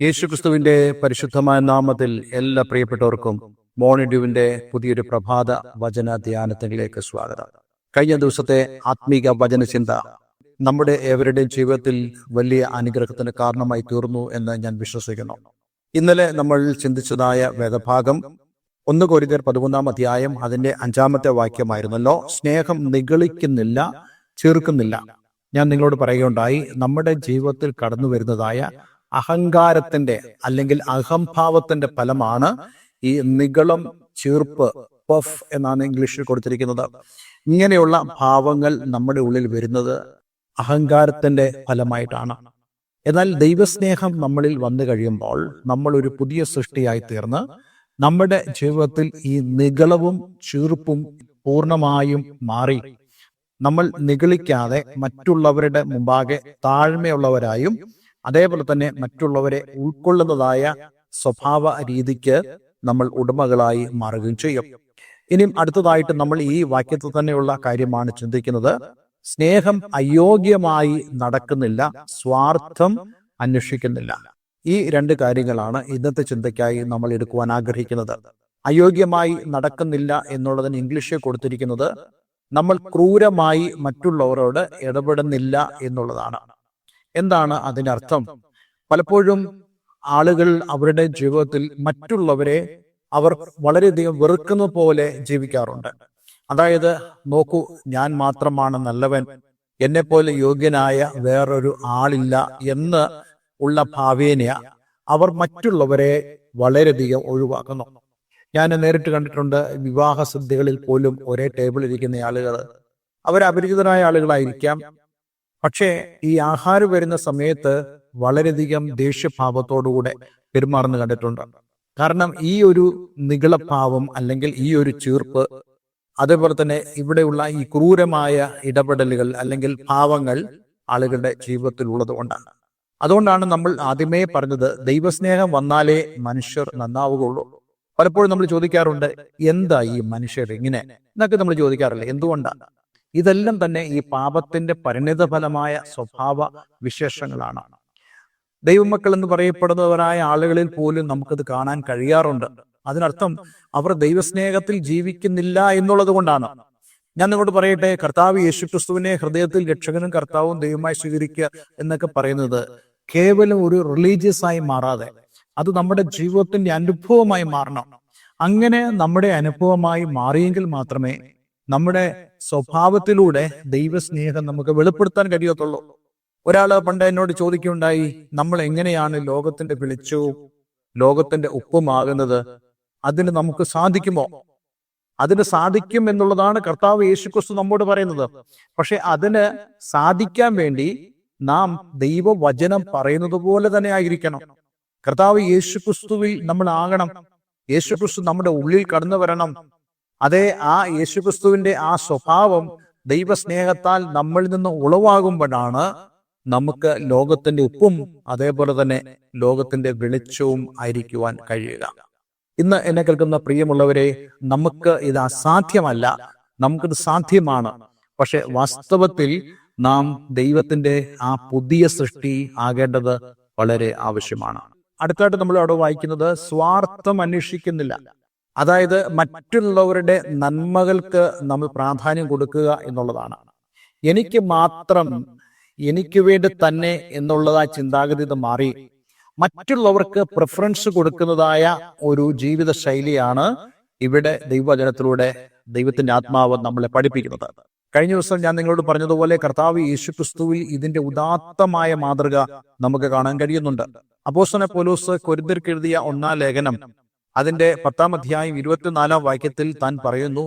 യേശുക്രിസ്തുവിന്റെ പരിശുദ്ധമായ നാമത്തിൽ എല്ലാ പ്രിയപ്പെട്ടവർക്കും മോണിഡ്യുവിന്റെ പുതിയൊരു പ്രഭാത വചന ധ്യാനത്തിലേക്ക് സ്വാഗതം. കഴിഞ്ഞ ദിവസത്തെ ആത്മീക വചന ചിന്ത നമ്മുടെ ഏവരുടെയും ജീവിതത്തിൽ വലിയ അനുഗ്രഹത്തിന് കാരണമായി തീർന്നു എന്ന് ഞാൻ വിശ്വസിക്കുന്നു. ഇന്നലെ നമ്മൾ ചിന്തിച്ചതായ വേദഭാഗം ഒന്ന് കോരിതർ പതിമൂന്നാം അധ്യായം അതിന്റെ അഞ്ചാമത്തെ വാക്യമായിരുന്നല്ലോ സ്നേഹം നിഗളിക്കുന്നില്ല ചേർക്കുന്നില്ല ഞാൻ നിങ്ങളോട് പറയുകയുണ്ടായി നമ്മുടെ ജീവിതത്തിൽ കടന്നു വരുന്നതായ അഹങ്കാരത്തിന്റെ അല്ലെങ്കിൽ അഹംഭാവത്തിന്റെ ഫലമാണ് ഈ നികളം ചീർപ്പ് പഫ് എന്നാണ് ഇംഗ്ലീഷിൽ കൊടുത്തിരിക്കുന്നത്. ഇങ്ങനെയുള്ള ഭാവങ്ങൾ നമ്മുടെ ഉള്ളിൽ വരുന്നത് അഹങ്കാരത്തിന്റെ ഫലമായിട്ടാണ്. എന്നാൽ ദൈവസ്നേഹം നമ്മളിൽ വന്നു കഴിയുമ്പോൾ നമ്മൾ ഒരു പുതിയ സൃഷ്ടിയായി തീർന്ന് നമ്മുടെ ജീവിതത്തിൽ ഈ നികളവും ചീർപ്പും പൂർണമായും മാറി. നമ്മൾ നിഗളിക്കാതെ മറ്റുള്ളവരുടെ മുമ്പാകെ താഴ്മയുള്ളവരായും അതേപോലെ തന്നെ മറ്റുള്ളവരെ ഉൾക്കൊള്ളുന്നതായ സ്വഭാവ രീതിക്ക് നമ്മൾ ഉടമകളായി മാറുകയും ചെയ്യും. ഇനിയും അടുത്തതായിട്ട് നമ്മൾ ഈ വാക്യത്തിൽ തന്നെയുള്ള കാര്യമാണ് ചിന്തിക്കുന്നത്. സ്നേഹം അയോഗ്യമായി നടക്കുന്നില്ല സ്വാർത്ഥം അന്വേഷിക്കുന്നില്ല. ഈ രണ്ട് കാര്യങ്ങളാണ് ഇന്നത്തെ ചിന്തയ്ക്കായി നമ്മൾ എടുക്കുവാൻ ആഗ്രഹിക്കുന്നത്. അയോഗ്യമായി നടക്കുന്നില്ല എന്നുള്ളതിന് ഇംഗ്ലീഷിൽ കൊടുത്തിരിക്കുന്നത് നമ്മൾ ക്രൂരമായി മറ്റുള്ളവരോട് ഇടപെടുന്നില്ല എന്നുള്ളതാണ്. എന്താണ് അതിന്റെ അർത്ഥം പലപ്പോഴും ആളുകൾ അവരുടെ ജീവിതത്തിൽ മറ്റുള്ളവരെ അവർ വളരെയധികം വെറുക്കുന്ന പോലെ ജീവിക്കാറുണ്ട്. അതായത് നോക്കൂ ഞാൻ മാത്രമാണ് നല്ലവൻ. എന്നെ പോലെ യോഗ്യനായ വേറൊരു ആളില്ല എന്ന് ഉള്ള ഭാവേന അവർ മറ്റുള്ളവരെ വളരെയധികം ഒഴിവാക്കുന്നു. ഞാൻ നേരിട്ട് കണ്ടിട്ടുണ്ട് വിവാഹ സദ്യകളിൽ പോലും ഒരേ ടേബിളിൽ ഇരിക്കുന്ന ആളുകൾ അവർ അപരിചിതരായ ആളുകളായിരിക്കാം. പക്ഷേ ഈ ആഹാരം വരുന്ന സമയത്ത് വളരെയധികം ദേഷ്യഭാവത്തോടുകൂടെ പെരുമാറുന്നു കണ്ടിട്ടുണ്ട്. കാരണം ഈ ഒരു നികളഭാവം അല്ലെങ്കിൽ ഈ ഒരു ചീർപ്പ് അതേപോലെ തന്നെ ഇവിടെയുള്ള ഈ ക്രൂരമായ ഇടപെടലുകൾ അല്ലെങ്കിൽ ഭാവങ്ങൾ ആളുകളുടെ ജീവിതത്തിൽ ഉള്ളത് കൊണ്ടാണ്. അതുകൊണ്ടാണ് നമ്മൾ ആദ്യമേ പറഞ്ഞത് ദൈവസ്നേഹം വന്നാലേ മനുഷ്യർ നന്നാവുകയുള്ളൂ. പലപ്പോഴും നമ്മൾ ചോദിക്കാറുണ്ട് എന്താ ഈ മനുഷ്യർ ഇങ്ങനെ? എന്നൊക്കെ നമ്മൾ ചോദിക്കാറില്ല എന്തുകൊണ്ടാണ്? ഇതെല്ലാം തന്നെ ഈ പാപത്തിന്റെ പരിണിത ഫലമായ സ്വഭാവ വിശേഷങ്ങളാണ്. ദൈവമക്കൾ എന്ന് പറയപ്പെടുന്നവരായ ആളുകളിൽ പോലും നമുക്കത് കാണാൻ കഴിയാറുണ്ട്. അതിനർത്ഥം അവർ ദൈവസ്നേഹത്തിൽ ജീവിക്കുന്നില്ല എന്നുള്ളത് കൊണ്ടാണ്. ഞാൻ നിങ്ങളോട് പറയട്ടെ കർത്താവ് യേശു ക്രിസ്തുവിനെ ഹൃദയത്തിൽ രക്ഷകനും കർത്താവും ദൈവമായി സ്വീകരിക്കുക എന്നൊക്കെ പറയുന്നത് കേവലം ഒരു റിലീജിയസ് ആയി മാറാതെ അത് നമ്മുടെ ജീവിതത്തിന്റെ അനുഭവമായി മാറണം. അങ്ങനെ നമ്മുടെ അനുഭവമായി മാറിയെങ്കിൽ മാത്രമേ നമ്മുടെ സ്വഭാവത്തിലൂടെ ദൈവസ്നേഹം നമുക്ക് വെളിപ്പെടുത്താൻ കഴിയത്തുള്ളൂ. ഒരാൾ പണ്ട് എന്നോട് ചോദിക്കുകയുണ്ടായി നമ്മൾ എങ്ങനെയാണ് ലോകത്തിന്റെ വിളിച്ചു? ലോകത്തിന്റെ ഉപ്പുമാകുന്നത്? അതിന് നമുക്ക് സാധിക്കുമോ? അതിന് സാധിക്കും എന്നുള്ളതാണ് കർത്താവ് യേശുക്രിസ്തു നമ്മോട് പറയുന്നത്. പക്ഷെ അതിന് സാധിക്കാൻ വേണ്ടി നാം ദൈവവചനം പറയുന്നത് പോലെ തന്നെ ആയിരിക്കണം. കർത്താവ് യേശുക്രിസ്തുവിൽ നമ്മൾ ആകണം. യേശുക്രിസ്തു നമ്മുടെ ഉള്ളിൽ കടന്നു വരണം. അതേ ആ യേശുക്രിസ്തുവിന്റെ ആ സ്വഭാവം ദൈവസ്നേഹത്താൽ നമ്മളിൽ നിന്ന് ഉളവാകുമ്പോഴാണ് നമുക്ക് ലോകത്തിന്റെ ഉപ്പും അതേപോലെ തന്നെ ലോകത്തിന്റെ വെളിച്ചവും ആയിരിക്കുവാൻ കഴിയുക. ഇന്ന് എന്നെ കേൾക്കുന്ന പ്രിയമുള്ളവരെ നമുക്ക് ഇത് അസാധ്യമല്ല. നമുക്കിത് സാധ്യമാണ്. പക്ഷെ വാസ്തവത്തിൽ നാം ദൈവത്തിന്റെ ആ പുതിയ സൃഷ്ടി ആകേണ്ടത് വളരെ ആവശ്യമാണ്. അടുത്തായിട്ട് നമ്മൾ അവിടെ വായിക്കുന്നത് സ്വാർത്ഥം അന്വേഷിക്കുന്നില്ല അതായത് മറ്റുള്ളവരുടെ നന്മകൾക്ക് നമ്മൾ പ്രാധാന്യം കൊടുക്കുക എന്നുള്ളതാണ്. എനിക്ക് മാത്രം എനിക്ക് വേണ്ടി തന്നെ എന്നുള്ളതാ ചിന്താഗതി മാറി. മറ്റുള്ളവർക്ക് പ്രിഫറൻസ് കൊടുക്കുന്നതായ ഒരു ജീവിത ശൈലിയാണ് ഇവിടെ ദൈവവചനത്തിലൂടെ ദൈവത്തിന്റെ ആത്മാവ് നമ്മളെ പഠിപ്പിക്കുന്നത്. കഴിഞ്ഞ ദിവസം ഞാൻ നിങ്ങളോട് പറഞ്ഞതുപോലെ കർത്താവ് യേശു ക്രിസ്തുവിൽ ഇതിന്റെ ഉദാത്തമായ മാതൃക നമുക്ക് കാണാൻ കഴിയുന്നുണ്ട്. അപ്പോസ്തലൻ പോലൂസ് കൊരിന്തിർക്ക് എഴുതിയ ഒന്നാം ലേഖനം അതിന്റെ പത്താം അധ്യായം ഇരുപത്തിനാലാം വാക്യത്തിൽ താൻ പറയുന്നു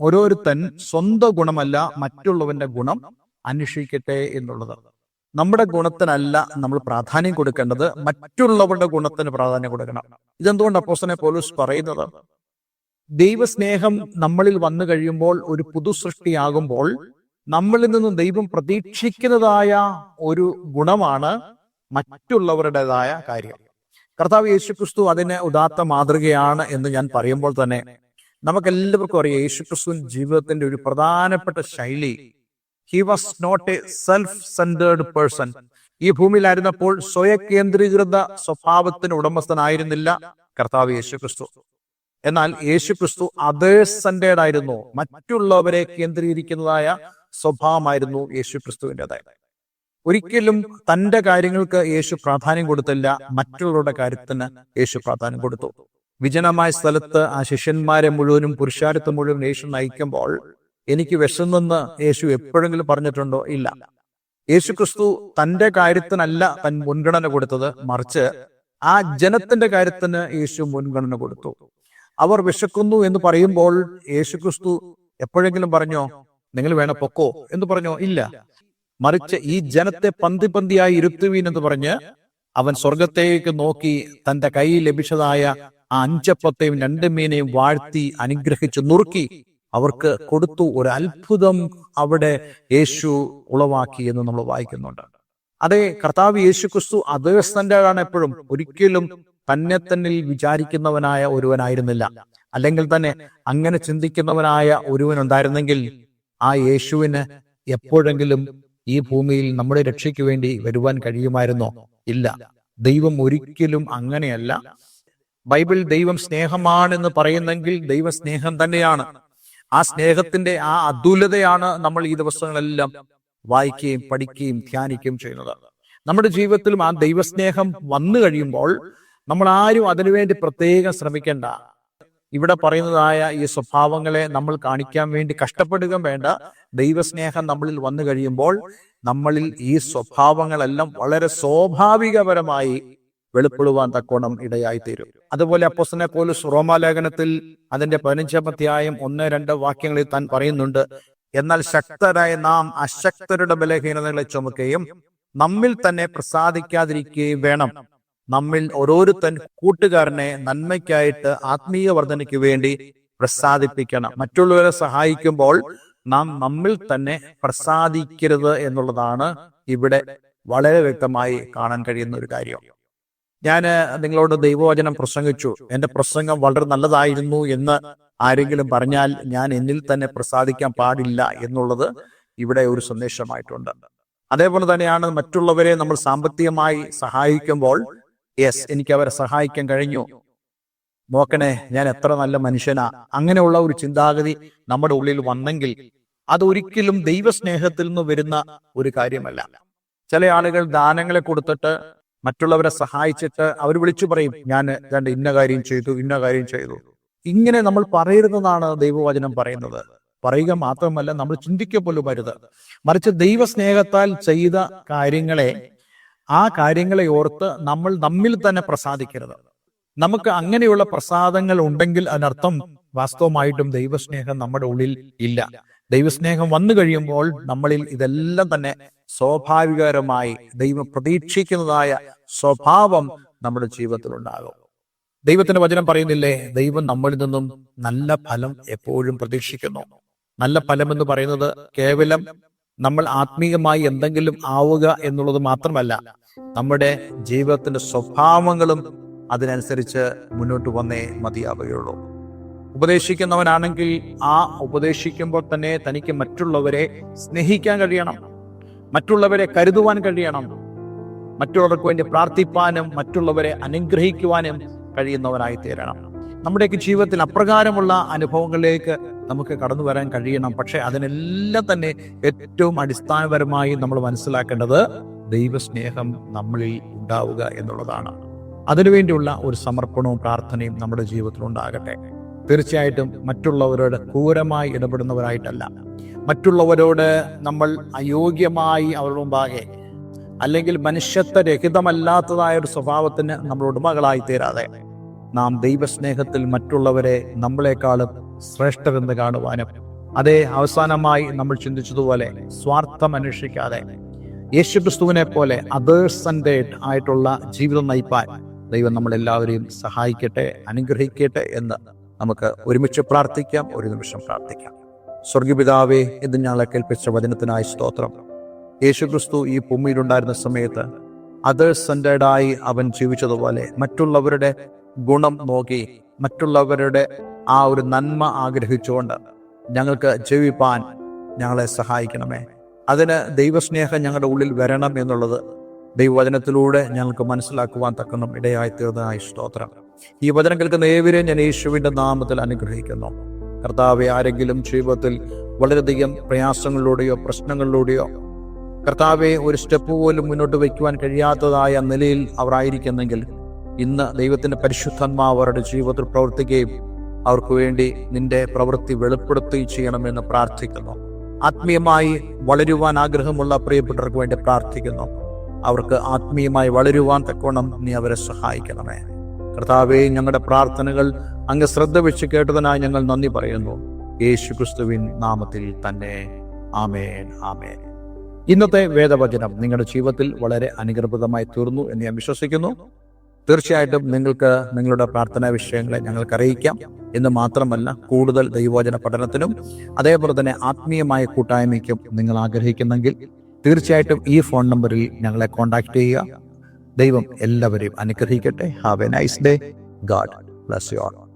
ഓരോരുത്തൻ സ്വന്തം ഗുണമല്ല മറ്റുള്ളവന്റെ ഗുണം അന്വേഷിക്കട്ടെ എന്നുള്ളത്. നമ്മുടെ ഗുണത്തിനല്ല നമ്മൾ പ്രാധാന്യം കൊടുക്കേണ്ടത് മറ്റുള്ളവരുടെ ഗുണത്തിന് പ്രാധാന്യം കൊടുക്കണം. ഇതെന്തുകൊണ്ട് അപ്പോസനെ പോലീസ് പറയുന്നത്? ദൈവസ്നേഹം നമ്മളിൽ വന്നു കഴിയുമ്പോൾ ഒരു പുതു സൃഷ്ടിയാകുമ്പോൾ നമ്മളിൽ നിന്ന് ദൈവം പ്രതീക്ഷിക്കുന്നതായ ഒരു ഗുണമാണ് മറ്റുള്ളവരുടേതായ കാര്യം. കർത്താവ് യേശുക്രിസ്തു അതിന് ഉദാത്ത മാതൃകയാണ് എന്ന് ഞാൻ പറയുമ്പോൾ തന്നെ നമുക്കെല്ലാവർക്കും അറിയാം യേശുക്രിസ്തു ജീവിതത്തിന്റെ ഒരു പ്രധാനപ്പെട്ട ശൈലി. He was not a self centred person ഈ ഭൂമിയിലായിരുന്നപ്പോൾ സ്വയകേന്ദ്രീകൃത സ്വഭാവത്തിന് ഉടമസ്ഥനായിരുന്നില്ല കർത്താവ് യേശുക്രിസ്തു. എന്നാൽ യേശുക്രിസ്തു അതേഴ്സ് സെന്റേഡ് ആയിരുന്നു. മറ്റുള്ളവരെ കേന്ദ്രീകരിക്കുന്നതായ സ്വഭാവമായിരുന്നു യേശു ക്രിസ്തുവിന്റെതായത് ഒരിക്കലും തന്റെ കാര്യങ്ങൾക്ക് യേശു പ്രാധാന്യം കൊടുത്തില്ല മറ്റുള്ളവരുടെ കാര്യത്തിന് യേശു പ്രാധാന്യം കൊടുത്തു. വിജനമായ സ്ഥലത്ത് ആ ശിഷ്യന്മാരെ മുഴുവനും പുരുഷാരത്തെ മുഴുവൻ യേശു നയിക്കുമ്പോൾ എനിക്ക് വിശന്നെന്ന് യേശു എപ്പോഴെങ്കിലും പറഞ്ഞിട്ടുണ്ടോ? ഇല്ല. യേശു ക്രിസ്തു തന്റെ കാര്യത്തിനല്ല തൻ മുൻഗണന കൊടുത്തത് മറിച്ച് ആ ജനത്തിന്റെ കാര്യത്തിന് യേശു മുൻഗണന കൊടുത്തു. അവർ വിശക്കുന്നു എന്ന് പറയുമ്പോൾ യേശു ക്രിസ്തു എപ്പോഴെങ്കിലും പറഞ്ഞോ നിങ്ങൾ വേണ പൊക്കോ എന്ന് പറഞ്ഞോ? ഇല്ല. മറിച്ച് ഈ ജനത്തെ പന്തി പന്തിയായി ഇരുത്തുവീൻ എന്ന് പറഞ്ഞ് അവൻ സ്വർഗത്തേക്ക് നോക്കി തന്റെ കൈ ലഭിച്ചതായ ആ അഞ്ചപ്പത്തെയും രണ്ട് മീനെയും വാഴ്ത്തി അനുഗ്രഹിച്ച് നുറുക്കി. അവർക്ക് കൊടുത്തു ഒരു അത്ഭുതം അവിടെ യേശു ഉളവാക്കി എന്ന് നമ്മൾ വായിക്കുന്നുണ്ട്. അതെ കർത്താവ് യേശു ക്രിസ്തു അതേ എപ്പോഴും. ഒരിക്കലും തന്നെ തന്നിൽ വിചാരിക്കുന്നവനായ ഒരുവനായിരുന്നില്ല. അല്ലെങ്കിൽ തന്നെ അങ്ങനെ ചിന്തിക്കുന്നവനായ ഒരുവൻ ഉണ്ടായിരുന്നെങ്കിൽ ആ യേശുവിന് എപ്പോഴെങ്കിലും ഈ ഭൂമിയിൽ നമ്മുടെ രക്ഷയ്ക്ക് വേണ്ടി വരുവാൻ കഴിയുമായിരുന്നോ? ഇല്ല. ദൈവം ഒരിക്കലും അങ്ങനെയല്ല. ബൈബിൾ ദൈവം സ്നേഹമാണെന്ന് പറയുന്നെങ്കിൽ ദൈവ സ്നേഹം തന്നെയാണ്. ആ സ്നേഹത്തിന്റെ ആ അതുലതയാണ് നമ്മൾ ഈ ദിവസങ്ങളെല്ലാം വായിക്കുകയും പഠിക്കുകയും ധ്യാനിക്കുകയും ചെയ്യുന്നത്. നമ്മുടെ ജീവിതത്തിലും ആ ദൈവസ്നേഹം വന്നു കഴിയുമ്പോൾ നമ്മൾ ആരും അതിനുവേണ്ടി പ്രത്യേകം ശ്രമിക്കേണ്ട. ഇവിടെ പറയുന്നതായ ഈ സ്വഭാവങ്ങളെ നമ്മൾ കാണിക്കാൻ വേണ്ടി കഷ്ടപ്പെടുക വേണ്ട. ദൈവസ്നേഹം നമ്മളിൽ വന്നു കഴിയുമ്പോൾ നമ്മളിൽ ഈ സ്വഭാവങ്ങളെല്ലാം വളരെ സ്വാഭാവികപരമായി വെളിപ്പെടുവാൻ തക്കോണം ഇടയായി തീരും അതുപോലെ അപ്പോസനെ പോലും റോമാലേഖനത്തിൽ അതിന്റെ പതിനഞ്ചാമധ്യായം ഒന്ന് രണ്ട് വാക്യങ്ങളിൽ താൻ പറയുന്നുണ്ട് എന്നാൽ ശക്തരായ നാം അശക്തരുടെ ബലഹീനതകളെ ചുമക്കുകയും നമ്മിൽ തന്നെ പ്രസാദിക്കാതിരിക്കുകയും വേണം. നമ്മിൽ ഓരോരുത്തൻ കൂട്ടുകാരനെ നന്മയ്ക്കായിട്ട് ആത്മീയ വർധനയ്ക്ക് വേണ്ടി പ്രസാദിപ്പിക്കണം. മറ്റുള്ളവരെ സഹായിക്കുമ്പോൾ നാം നമ്മിൽ തന്നെ പ്രസാദിക്കരുത് എന്നുള്ളതാണ് ഇവിടെ വളരെ വ്യക്തമായി കാണാൻ കഴിയുന്ന ഒരു കാര്യം. ഞാൻ നിങ്ങളോട് ദൈവവചനം പ്രസംഗിച്ചു. എന്റെ പ്രസംഗം വളരെ നല്ലതായിരുന്നു എന്ന് ആരെങ്കിലും പറഞ്ഞാൽ ഞാൻ എന്നിൽ തന്നെ പ്രസാദിക്കാൻ പാടില്ല എന്നുള്ളത് ഇവിടെ ഒരു സന്ദേശമായിട്ടുണ്ട്. അതേപോലെ തന്നെയാണ് മറ്റുള്ളവരെ നമ്മൾ സാമ്പത്തികമായി സഹായിക്കുമ്പോൾ യെസ് എനിക്ക് അവരെ സഹായിക്കാൻ കഴിഞ്ഞു. നോക്കണേ ഞാൻ എത്ര നല്ല മനുഷ്യനാ. അങ്ങനെയുള്ള ഒരു ചിന്താഗതി നമ്മുടെ ഉള്ളിൽ വന്നെങ്കിൽ അതൊരിക്കലും ദൈവസ്നേഹത്തിൽ നിന്ന് വരുന്ന ഒരു കാര്യമല്ല. ചില ആളുകൾ ദാനങ്ങളെ കൊടുത്തിട്ട് മറ്റുള്ളവരെ സഹായിച്ചിട്ട് അവർ വിളിച്ചു പറയും ഞാൻ രണ്ട് ഇന്ന കാര്യം ചെയ്തു ഇന്ന കാര്യം ചെയ്തു. ഇങ്ങനെ നമ്മൾ പറയരുതെന്നാണ് ദൈവവചനം പറയുന്നത്. പറയുക മാത്രമല്ല നമ്മൾ ചിന്തിക്കുക വരുത് മറിച്ച് ദൈവസ്നേഹത്താൽ ചെയ്ത കാര്യങ്ങളെ ആ കാര്യങ്ങളെ ഓർത്ത് നമ്മൾ നമ്മിൽ തന്നെ പ്രസാദിക്കരുത്. നമുക്ക് അങ്ങനെയുള്ള പ്രസാദങ്ങൾ ഉണ്ടെങ്കിൽ അതിനർത്ഥം വാസ്തവമായിട്ടും ദൈവസ്നേഹം നമ്മുടെ ഉള്ളിൽ ഇല്ല. ദൈവസ്നേഹം വന്നു കഴിയുമ്പോൾ നമ്മളിൽ ഇതെല്ലാം തന്നെ സ്വാഭാവികമായി ദൈവം പ്രതീക്ഷിക്കുന്നതായ സ്വഭാവം നമ്മുടെ ജീവിതത്തിൽ ഉണ്ടാകും. ദൈവത്തിന്റെ വചനം പറയുന്നില്ലേ? ദൈവം നമ്മളിൽ നിന്നും നല്ല ഫലം എപ്പോഴും പ്രതീക്ഷിക്കുന്നു. നല്ല ഫലം എന്ന് പറയുന്നത് കേവലം നമ്മൾ ആത്മീയമായി എന്തെങ്കിലും ആവുക എന്നുള്ളത് മാത്രമല്ല. നമ്മുടെ ജീവിതത്തിന്റെ സ്വഭാവങ്ങളും അതിനനുസരിച്ച് മുന്നോട്ട് വന്നേ മതിയാവുകയുള്ളൂ. ഉപദേശിക്കുന്നവനാണെങ്കിൽ ആ ഉപദേശിക്കുമ്പോൾ തന്നെ തനിക്ക് മറ്റുള്ളവരെ സ്നേഹിക്കാൻ കഴിയണം. മറ്റുള്ളവരെ കരുതുവാൻ കഴിയണം. മറ്റുള്ളവർക്ക് വേണ്ടി പ്രാർത്ഥിപ്പാനും മറ്റുള്ളവരെ അനുഗ്രഹിക്കുവാനും കഴിയുന്നവനായി തീരണം. നമ്മുടെയൊക്കെ ജീവിതത്തിൽ അപ്രകാരമുള്ള അനുഭവങ്ങളിലേക്ക് നമുക്ക് കടന്നു വരാൻ കഴിയണം. പക്ഷെ അതിനെല്ലാം തന്നെ ഏറ്റവും അടിസ്ഥാനപരമായി നമ്മൾ മനസ്സിലാക്കേണ്ടത് ദൈവസ്നേഹം നമ്മളിൽ ഉണ്ടാവുക എന്നുള്ളതാണ്. അതിനുവേണ്ടിയുള്ള ഒരു സമർപ്പണവും പ്രാർത്ഥനയും നമ്മുടെ ജീവിതത്തിൽ ഉണ്ടാകട്ടെ. തീർച്ചയായിട്ടും മറ്റുള്ളവരോട് ക്രൂരമായി ഇടപെടുന്നവരായിട്ടല്ല. മറ്റുള്ളവരോട് നമ്മൾ അയോഗ്യമായി അവരുടെ മുമ്പാകെ അല്ലെങ്കിൽ മനുഷ്യത്വരഹിതമല്ലാത്തതായ ഒരു സ്വഭാവത്തിന് നമ്മൾ ഉടമകളായി തീരാതെ നാം ദൈവസ്നേഹത്തിൽ മറ്റുള്ളവരെ നമ്മളെക്കാളും ശ്രേഷ്ഠരെന്ന് കാണുവാനും അതേ അവസാനമായി നമ്മൾ ചിന്തിച്ചതുപോലെ സ്വാർത്ഥം അന്വേഷിക്കാതെ യേശുക്രിസ്തുവിനെ പോലെ അതേഴ്സ് സെന്റേഡ് ആയിട്ടുള്ള ജീവിതം നയിപ്പാൻ ദൈവം നമ്മളെല്ലാവരെയും സഹായിക്കട്ടെ അനുഗ്രഹിക്കട്ടെ എന്ന് നമുക്ക് ഒരുമിച്ച് പ്രാർത്ഥിക്കാം ഒരു നിമിഷം പ്രാർത്ഥിക്കാം. സ്വർഗപിതാവേ ഇത് ഞങ്ങളെ കേൾപ്പിച്ച വചനത്തിനായി സ്തോത്രം. യേശുക്രിസ്തു ഈ ഭൂമിയിലുണ്ടായിരുന്ന സമയത്ത് അതേഴ്സ് സെന്റേഡായി അവൻ ജീവിച്ചതുപോലെ മറ്റുള്ളവരുടെ ഗുണം നോക്കി മറ്റുള്ളവരുടെ ആ ഒരു നന്മ ആഗ്രഹിച്ചുകൊണ്ട് ഞങ്ങൾക്ക് ജീവിപ്പാൻ ഞങ്ങളെ സഹായിക്കണമേ. അതിന് ദൈവസ്നേഹം ഞങ്ങളുടെ ഉള്ളിൽ വരണം എന്നുള്ളത് ദൈവവചനത്തിലൂടെ ഞങ്ങൾക്ക് മനസ്സിലാക്കുവാൻ തക്കണം ഇടയായി തീർന്നതായി സ്തോത്രം. ഈ വചനം കേൾക്കുന്ന ഏവരെയും ഞാൻ യേശുവിന്റെ നാമത്തിൽ അനുഗ്രഹിക്കുന്നു. കർത്താവെ ആരെങ്കിലും ജീവിതത്തിൽ വളരെയധികം പ്രയാസങ്ങളിലൂടെയോ പ്രശ്നങ്ങളിലൂടെയോ കർത്താവെ ഒരു സ്റ്റെപ്പ് പോലും മുന്നോട്ട് വയ്ക്കുവാൻ കഴിയാത്തതായ നിലയിൽ അവർ ആയിരിക്കുന്നെങ്കിൽ ഇന്ന് ദൈവത്തിന്റെ പരിശുദ്ധന്മാർ അവരുടെ ജീവിതത്തിൽ പ്രവർത്തിക്കുകയും അവർക്ക് വേണ്ടി നിന്റെ പ്രവൃത്തി വെളിപ്പെടുത്തുകയും ചെയ്യണമെന്ന് പ്രാർത്ഥിക്കുന്നു. ആത്മീയമായി വളരുവാൻ ആഗ്രഹമുള്ള പ്രിയപ്പെട്ടവർക്ക് വേണ്ടി പ്രാർത്ഥിക്കുന്നു. അവർക്ക് ആത്മീയമായി വളരുവാൻ തക്കവണ്ണം നീ അവരെ സഹായിക്കണമേ. കർത്താവെ ഞങ്ങളുടെ പ്രാർത്ഥനകൾ അങ്ങ് ശ്രദ്ധ വെച്ച് കേട്ടതിനായി ഞങ്ങൾ നന്ദി പറയുന്നു. യേശു ക്രിസ്തുവിൻ നാമത്തിൽ തന്നെ. ആമേൻ ആമേൻ. ഇന്നത്തെ വേദവചനം നിങ്ങളുടെ ജീവിതത്തിൽ വളരെ അനുഗ്രഹപ്രദമായി തീർന്നു എന്ന് ഞാൻ വിശ്വസിക്കുന്നു. തീർച്ചയായിട്ടും നിങ്ങൾക്ക് നിങ്ങളുടെ പ്രാർത്ഥനാ വിഷയങ്ങളെ ഞങ്ങൾക്ക് അറിയിക്കാം എന്ന് മാത്രമല്ല കൂടുതൽ ദൈവോചന പഠനത്തിനും അതേപോലെ തന്നെ ആത്മീയമായ കൂട്ടായ്മയ്ക്കും നിങ്ങൾ ആഗ്രഹിക്കുന്നെങ്കിൽ തീർച്ചയായിട്ടും ഈ ഫോൺ നമ്പറിൽ ഞങ്ങളെ കോൺടാക്ട് ചെയ്യുക. ദൈവം എല്ലാവരെയും അനുഗ്രഹിക്കട്ടെ. Have a nice day God bless you all